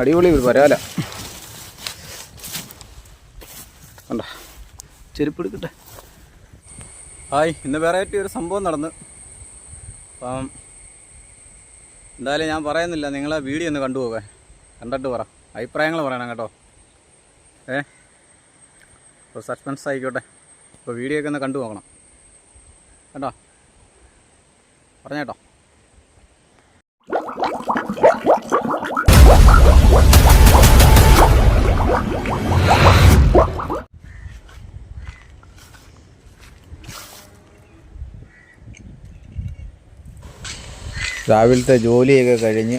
അടിപൊളി വരാല കണ്ട? ചെരുപ്പ് എടുക്കട്ടെ. ഹായ് ഇന്ന് വെറൈറ്റി ഒരു സംഭവം നടന്ന്. അപ്പം എന്തായാലും ഞാൻ പറയുന്നില്ല നിങ്ങളെ വീഡിയോ ഒന്ന് കണ്ടുപോകേ കണ്ടിട്ട് പറ. അഭിപ്രായങ്ങൾ പറയണം കേട്ടോ. ഏ? ഇപ്പോൾ സസ്പെൻസ് ആയിക്കോട്ടെ. ഇപ്പോൾ വീഡിയോ ഒക്കെ ഒന്ന് കണ്ടു കേട്ടോ പറഞ്ഞേട്ടോ. രാവിലത്തെ ജോലിയൊക്കെ കഴിഞ്ഞ്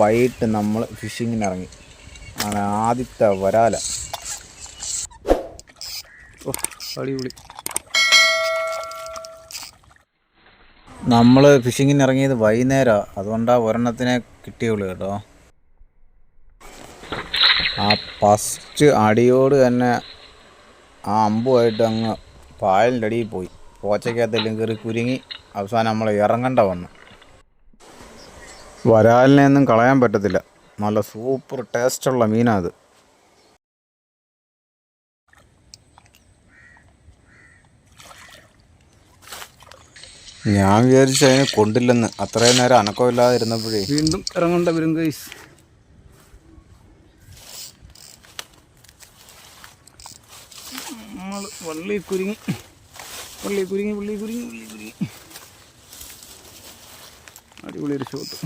വൈകിട്ട് നമ്മൾ ഫിഷിങ്ങിന് ഇറങ്ങി ആണ് ആദ്യത്തെ വരാല. അടിപൊളി. നമ്മൾ ഫിഷിങ്ങിന് ഇറങ്ങിയത് വൈകുന്നേരമാണ് അതുകൊണ്ടാണ് ഒരെണ്ണത്തിനെ കിട്ടിയുള്ളൂ കേട്ടോ. ആ ഫസ്റ്റ് അടിയോട് തന്നെ ആ അമ്പുമായിട്ട് അങ്ങ് പായലിന്റെ അടിയിൽ പോയി. പോച്ചയ്ക്കകത്തെല്ലാം കയറി കുരുങ്ങി അവസാനം നമ്മൾ ഇറങ്ങണ്ട വന്നു. വരാലിനെ ഒന്നും കളയാൻ പറ്റത്തില്ല. നല്ല സൂപ്പർ ടേസ്റ്റുള്ള മീനാണ് അത്. ഞാൻ വിചാരിച്ചു അതിനെ കൊണ്ടില്ലെന്ന്. അത്രയും നേരം അനക്കമില്ലാതെ ഇരുന്നപ്പോഴേ. വീണ്ടും ഇറങ്ങേണ്ട വരും ഗൈസ് നമ്മൾ വള്ളി കുരുങ്ങി. വള്ളി കുരുങ്ങി വള്ളി കുരുങ്ങി വള്ളി കുരുങ്ങി. അടിപൊളി ഒരു ഷോട്ട്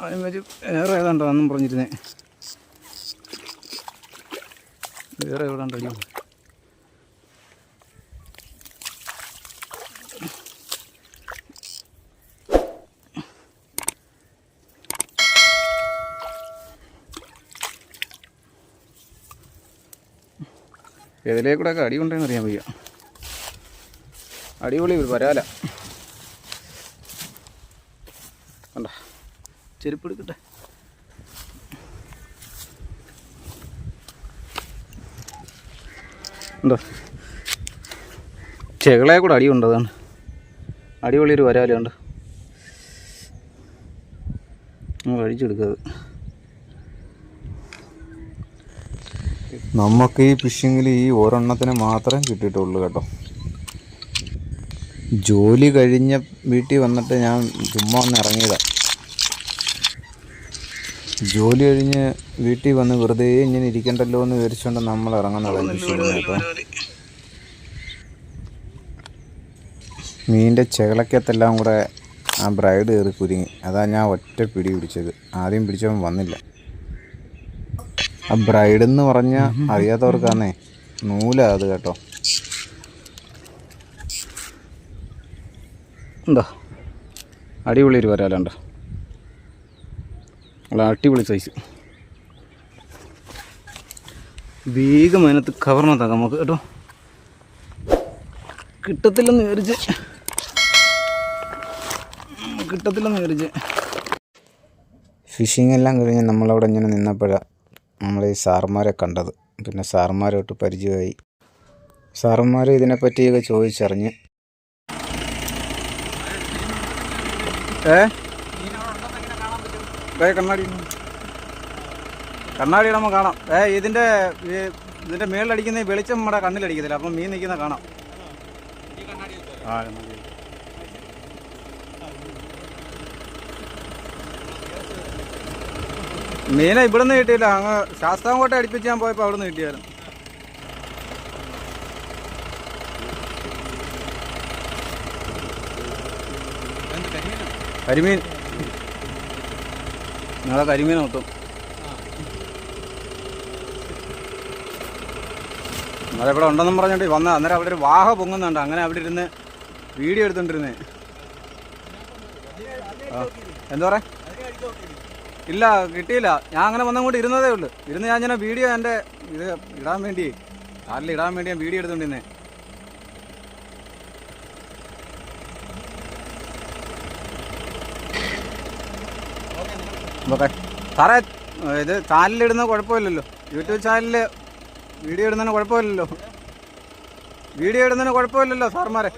അതിന് വെച്ച് വേറെ ഏതാണ്ടോ അന്നും പറഞ്ഞിരുന്നേ. വേറെ എവിടെ ഉണ്ടല്ലോ ഏതിലേക്കൂടെ ഒക്കെ അടി ഉണ്ടെന്ന് അറിയാൻ വയ്യ. അടിപൊളി ഒരു വരാല ചെരുപ്പ് എടുക്കട്ടെ എന്തോ ചെകളെ കൂടെ അടിയുണ്ട് അതാണ്? അടിപൊളി ഒരു വരാല ഉണ്ട് കഴിച്ചെടുക്കത് നമുക്ക് ഈ ഫിഷിങ്ങിൽ ഈ ഒരെണ്ണത്തിന് മാത്രമേ കിട്ടിയിട്ടുള്ളൂ കേട്ടോ. ജോലി കഴിഞ്ഞ വീട്ടിൽ വന്നിട്ട് ഞാൻ ചുമ്മാ ഒന്ന് ഇറങ്ങിയതാണ് ജോലി കഴിഞ്ഞ് വീട്ടിൽ വന്ന് വെറുതെ ഇങ്ങനെ ഇരിക്കണ്ടല്ലോ എന്ന് വിചാരിച്ചുകൊണ്ട് നമ്മൾ ഇറങ്ങുന്നതാണ് കേട്ടോ. മീനിന്റെ ചെകളക്കത്തെല്ലാം കൂടെ ആ ബ്രൈഡ് കയറി കുരുങ്ങി. അതാ ഞാൻ ഒറ്റ പിടി പിടിച്ചത്. ആദ്യം പിടിച്ചവൻ വന്നില്ല. ആ ബ്രൈഡ് എന്ന് പറഞ്ഞാൽ അറിയാത്തവർക്കാന്നേ നൂലാ അത് കേട്ടോ. എന്താ അടിപൊളി ഒരു വരാലുണ്ടോ. നല്ല അടിപൊളി സൈസ് വേഗം അതിനകത്ത് കവർന്നതാക്കാം നമുക്ക് കേട്ടോ. കിട്ടത്തില്ലെന്ന് വിചാരിച്ച്. കിട്ടത്തില്ലെന്ന് വിചാരിച്ച്. ഫിഷിംഗ് എല്ലാം കഴിഞ്ഞ് നമ്മളവിടെ ഇങ്ങനെ നിന്നപ്പോഴാണ് നമ്മൾ ഈ സാറുമാരെ കണ്ടത്. പിന്നെ സാറുമാരോട്ട് പരിചയമായി. സാറുമാർ ഇതിനെപ്പറ്റിയൊക്കെ ചോദിച്ചറിഞ്ഞ്. ഏ? ഏ കണ്ണാടി. കണ്ണാടി ഇടുമ്പോൾ കാണാം. ഏ ഇതിന്റെ ഇതിന്റെ മേളിലടിക്കുന്ന വെളിച്ചം നമ്മുടെ കണ്ണിലടിക്കത്തില്ല. അപ്പം മീൻ നിൽക്കുന്ന കാണാം. ആ. മീനെ ഇവിടുന്ന് കിട്ടിയില്ല. അങ്ങ് ശാസ്താംകോട്ട അടുപ്പിച്ച് ഞാൻ പോയപ്പോൾ അവിടുന്ന് കിട്ടിയായിരുന്നു. കരിമീൻ. നിങ്ങളെ കരിമീൻ കിട്ടും നിങ്ങളെ ഇവിടെ ഉണ്ടെന്നും പറഞ്ഞിട്ട് വന്ന അന്നേരം അവിടെ ഒരു വാഹ പൊങ്ങുന്നുണ്ട്. അങ്ങനെ അവിടെ ഇരുന്ന് വീഡിയോ എടുത്തോണ്ടിരുന്നേ. എന്താ പറയാ? ഇല്ല കിട്ടിയില്ല. ഞാൻ അങ്ങനെ വന്നങ്ങോട്ട് ഇരുന്നതേ ഉള്ളൂ. ഇരുന്ന് ഞാൻ ഇങ്ങനെ വീഡിയോ എന്റെ ഇത് ഇടാൻ വേണ്ടി കാറിൽ ഇടാൻ വേണ്ടി ഞാൻ വീഡിയോ എടുത്തോണ്ടിരുന്നേ. ഓക്കെ സാറേ ഇത് ചാനലിടുന്ന കുഴപ്പമില്ലല്ലോ. യൂട്യൂബ് ചാനലിൽ വീഡിയോ ഇടുന്നതിന് കുഴപ്പമില്ലല്ലോ. വീഡിയോ ഇടുന്നതിന് കുഴപ്പമില്ലല്ലോ സാർമാരെ.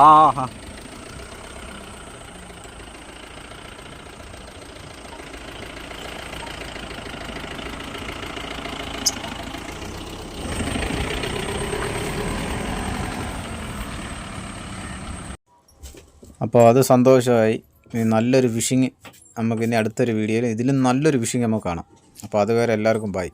ആ ആ. അപ്പോൾ അത് സന്തോഷമായി. നല്ലൊരു ഫിഷിങ് നമുക്കിനി അടുത്തൊരു വീഡിയോയിൽ ഇതിലും നല്ലൊരു ഫിഷിങ് നമുക്ക് കാണാം. അപ്പോൾ അതുവരെ എല്ലാവർക്കും ബൈ